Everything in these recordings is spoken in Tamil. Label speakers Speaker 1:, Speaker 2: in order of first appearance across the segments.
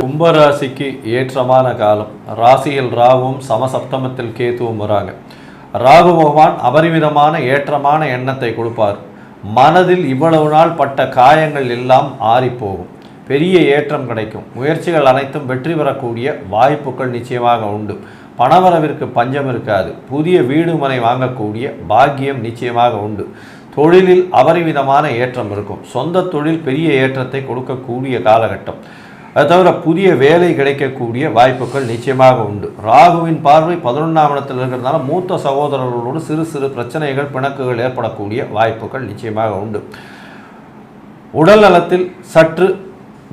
Speaker 1: கும்பராசிக்கு ஏற்றமான காலம். ராசியில் ராகுவும் சமசப்தமத்தில் கேத்துவும் வராங்க. ராகு பகவான் அபரிமிதமான ஏற்றமான எண்ணத்தை கொடுப்பார். மனதில் இவ்வளவு நாள் பட்ட காயங்கள் எல்லாம் ஆறிப்போகும். பெரிய ஏற்றம் கிடைக்கும். முயற்சிகள் அனைத்தும் வெற்றி பெறக்கூடிய வாய்ப்புகள் நிச்சயமாக உண்டு. பணவரவிற்கு பஞ்சம் இருக்காது. புதிய வீடு மனை வாங்கக்கூடிய பாக்கியம் நிச்சயமாக உண்டு. தொழிலில் அபரிமிதமான ஏற்றம் இருக்கும். சொந்த தொழில் பெரிய ஏற்றத்தை கொடுக்கக்கூடிய காலகட்டம். அது தவிர புதிய வேலை கிடைக்கக்கூடிய வாய்ப்புகள் நிச்சயமாக உண்டு. ராகுவின் பார்வை பதினொன்றாம் இடத்தில் இருக்கிறதுனால மூத்த சகோதரர்களோடு சிறு சிறு பிரச்சனைகள் பிணக்குகள் ஏற்படக்கூடிய வாய்ப்புகள் நிச்சயமாக உண்டு. உடல் நலத்தில் சற்று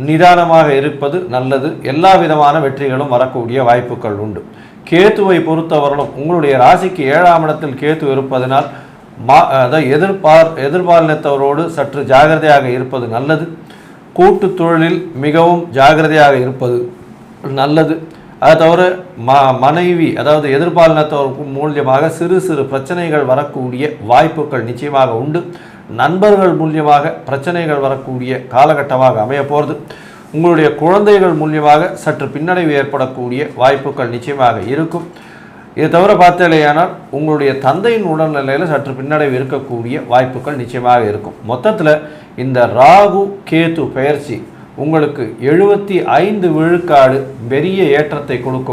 Speaker 1: நிதானமாக இருப்பது நல்லது. எல்லா விதமான வெற்றிகளும் வரக்கூடிய வாய்ப்புகள் உண்டு. கேத்துவை பொறுத்தவரையிலும் உங்களுடைய ராசிக்கு ஏழாம் இடத்தில் கேத்து இருப்பதனால் மா அதாவது எதிர்பார் எதிர்பாலினத்தவரோடு சற்று ஜாகிரதையாக இருப்பது நல்லது. கூட்டு தொழிலில் மிகவும் ஜாகிரதையாக இருப்பது நல்லது. அதை தவிர ம மனைவி அதாவது எதிர்பாலினத்தவர் மூலியமாக சிறு சிறு பிரச்சனைகள் வரக்கூடிய வாய்ப்புகள் நிச்சயமாக உண்டு. நண்பர்கள் மூலியமாக பிரச்சனைகள் வரக்கூடிய காலகட்டமாக அமைய போகிறது உங்களுடைய குழந்தைகள் மூலியமாக சற்று பின்னடைவு ஏற்படக்கூடிய வாய்ப்புகள் நிச்சயமாக இருக்கும். இதை தவிர பார்த்தலையானால் உங்களுடைய தந்தையின் உடல்நிலையில் சற்று பின்னடைவு இருக்கக்கூடிய வாய்ப்புகள் நிச்சயமாக இருக்கும். மொத்தத்தில் இந்த ராகு கேது பயிற்சி உங்களுக்கு எழுபத்தி ஐந்து விழுக்காடு பெரிய ஏற்றத்தை கொடுக்கும்.